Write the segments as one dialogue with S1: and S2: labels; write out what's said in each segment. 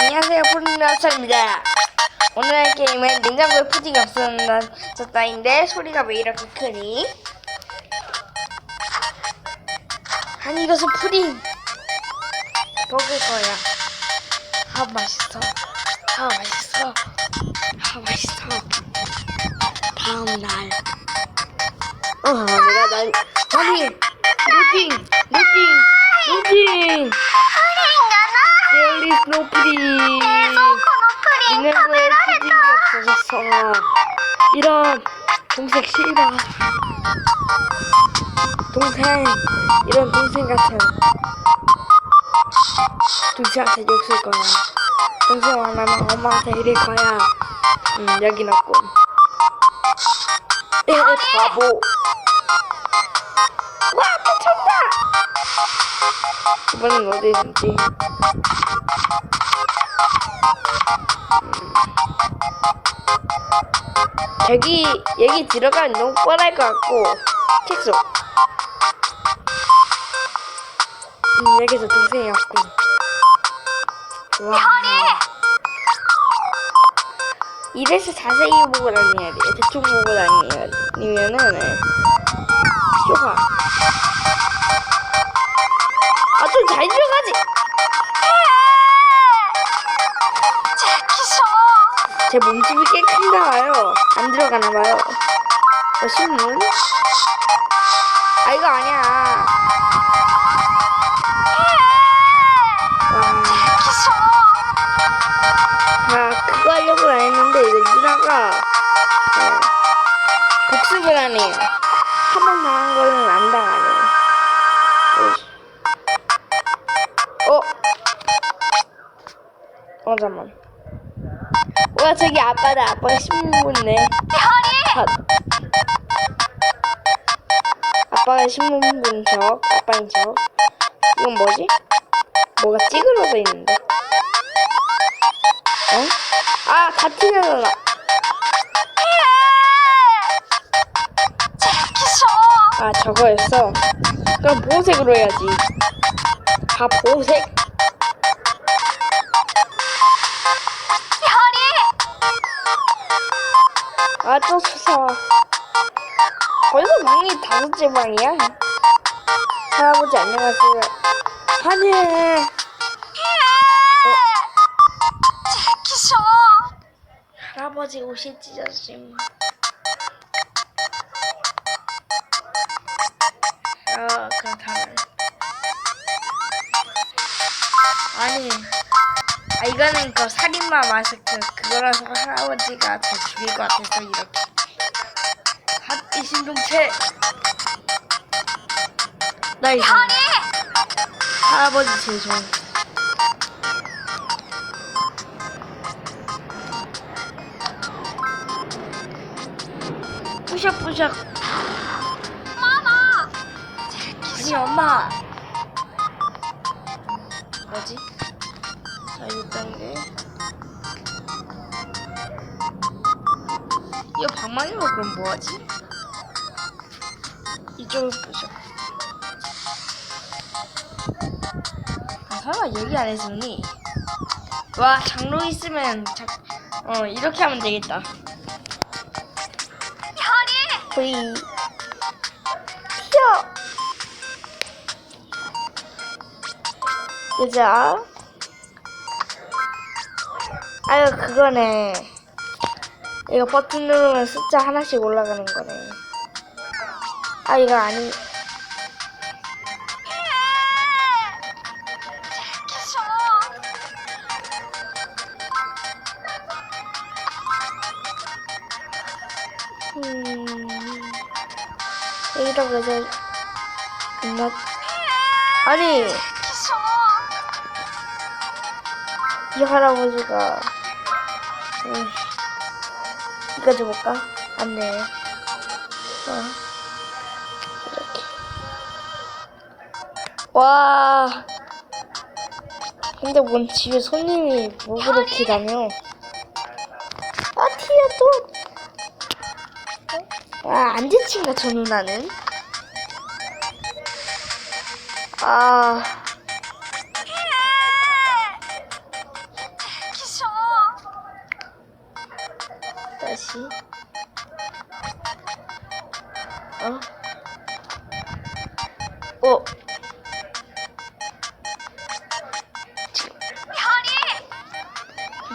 S1: 안녕하세요, 푸딩라스입니다. 오늘 할 게임은 냉장고에 푸딩이 없었다인데 소리가 왜 이렇게 크니? 아니 이것은 푸딩 먹을 거야. 아 맛있어. 아 맛있어. 아 맛있어. 다음 날. 어 내가 날 아니 루팅 루팅 루 no pudding. 냉장고에 푸딩이 없어졌어. 이런 동생 실버. 동생 이런 동생 같은 동생한테 욕쓸 거야. 동생 만나면 엄마한테 이럴 거야. 음 여기 넣고. 에 바보. 와또 정답. 이번엔 어디 있는지. 저기 얘기 들어가면 너무 뻔할 것 같고 책소 음, 여기서 동생이 없고 와. 이래서 자세히 보고 다녀야 돼. 대충 보고 다녀야 아니면은 네. 쇼가 잘 들어가지 제 몸집이 꽤 큰가 봐요. 안 들어가나 봐요. 어, 신문? 아, 이거 아니야. 와. 아, 그거 하려고 안 했는데, 이거 누나가, 어, 복습을 하네요. 한 번 당한 거는 안 당하네요. 어, 잠깐만. 와 저기 아빠다 아빠가 신문 네 컷. 아빠가 신문 본 적, 아빠인 적. 이건 뭐지? 뭐가 찌그러져 있는데? 어? 아 같은 여자다. 아 저거였어. 그럼 보호색으로 해야지. 다 보호색? 아, 또 수사. 벌써 방이 다섯째 방이야? 할아버지 안녕하세요. 아니. 할아버지 옷이 찢어짐. 어, 그렇다면. 아니. 아, 이거는 그 살인마 마스크. 그거라서 할아버지가 더 죽일 것 같아서 이렇게. 핫이 신동체. 나 이거. 할아버지 제일 좋은. 뿌셔뿌셔. 아니 엄마. 뭐지? 자 일단 게 이거 방망이로 그럼 뭐하지? 이쪽을 뿌셔. 아 설마 얘기 안 해주니? 와 장로 있으면 자, 어 이렇게 하면 되겠다. 호이. 튀어. 그죠? 아유 그거네. 이거 버튼 누르면 숫자 하나씩 올라가는 거네. 아 이거 아니. 음 여기다가 이제 끝났 아니 이 할아버지가 음, 이거 줘볼까? 안네 어. 이렇게. 와. 근데 뭔 집에 손님이 뭐 그렇게 다녀? 아 티야 또. 아, 안 지친가 저 누나는? 아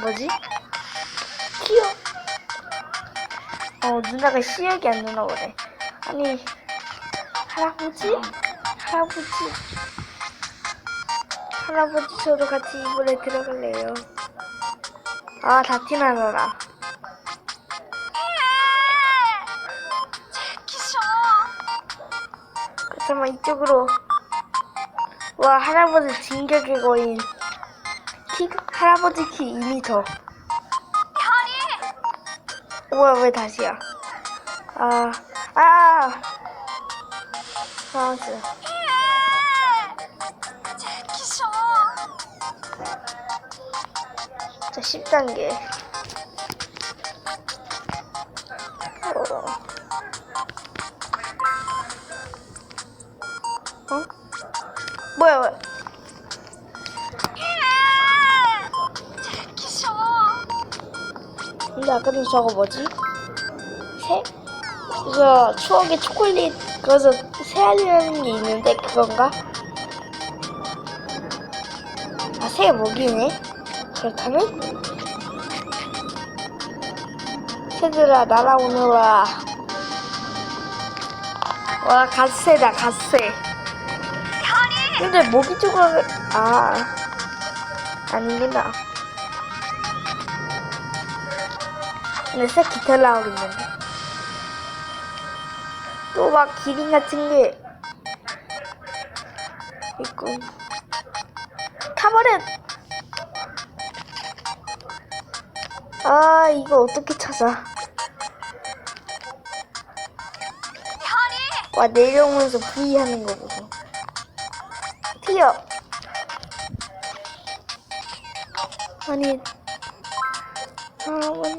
S1: 뭐지? 키워. 어, 누나가 시력이 안 누나 그래. 아니, 할아버지? 할아버지. 할아버지, 저도 같이 이불에 들어갈래요. 아, 다 티나더라. 그렇다면 이쪽으로. 와, 할아버지 진격의 거인. 키, 할아버지 키 2m. 뭐야, 왜 다시야? 아, 아! 알았어. 자, 10단계. 어. 어? 뭐야, 뭐야. 근데 아까 전 저거 뭐지? 새? 이거 추억의 초콜릿 그래서 새알이라는 게 있는데 그건가? 아, 새 먹이네? 그렇다면? 새들아, 날아오너라. 와, 갓새다, 갓새. 근데 모기 조각, 아, 아니구나. 근데 새 깃털 나오고 있는데. 또 막 기린 같은 게 있고. 타버렛! 아, 이거 어떻게 찾아? 와, 내려오면서 V 하는 거 보소. 튀어! 아니, 아, 뭔,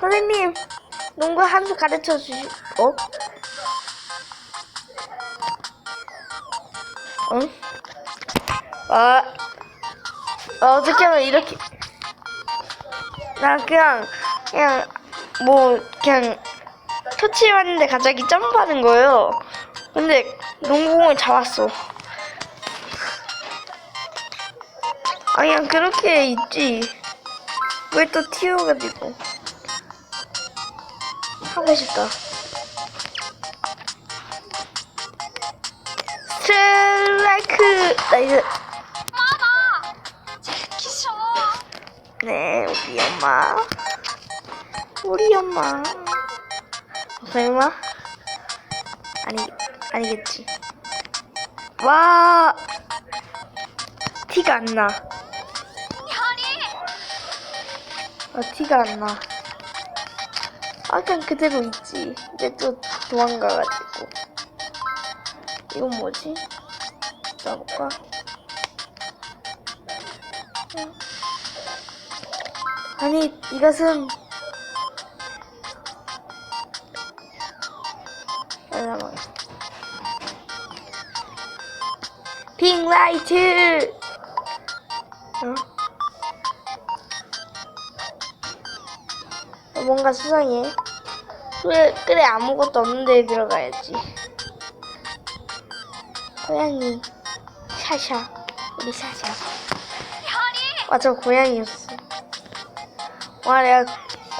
S1: 선생님, 농구 한 수 가르쳐 주시, 어? 응? 아, 아, 어떻게 하면 이렇게. 나 그냥, 그냥, 뭐, 그냥, 터치해봤는데 갑자기 점프하는 거예요. 근데, 농구공을 잡았어. 아, 그냥 그렇게 있지. 왜 또 튀어가지고. 하고 싶다. 스트라이크! 나이스. 네, 우리 엄마. 우리 엄마. 설마? 아니, 아니겠지. 와! 티가 안 나. 아, 티가 안 나. 아, 그냥 그대로 있지. 근데 또 도망가가지고. 이건 뭐지? 응. 아니, 이것은. 잠깐만. 핑라이트! 어? 뭔가 수상해. 그래, 그래, 아무것도 없는 데에 들어가야지. 고양이. 샤샤. 우리 샤샤. 와, 저 고양이였어. 와, 내가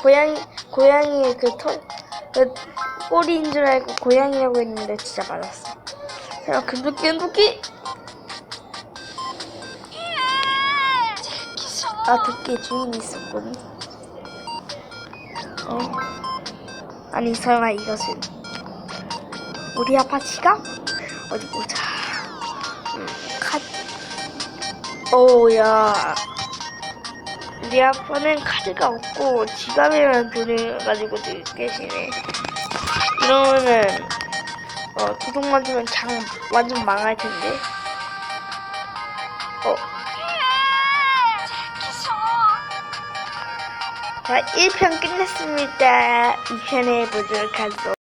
S1: 고양이, 고양이의 그 털, 그 꼬리인 줄 알고 고양이라고 했는데 진짜 맞았어. 제가 금도끼, 금도끼! 아, 도끼에 주인이 있었군. 어? 아니, 설마 이것은. 우리 지갑? 어디 보자. 음, 카드. 오야. 우리 아빠는 카드가 없고 지갑에만 돈을 가지고 계시네. 이러면은 어 도둑 맞으면 장 완전 망할 텐데. 어. 자, 1편 끝냈습니다. 2편에 보도록 하죠.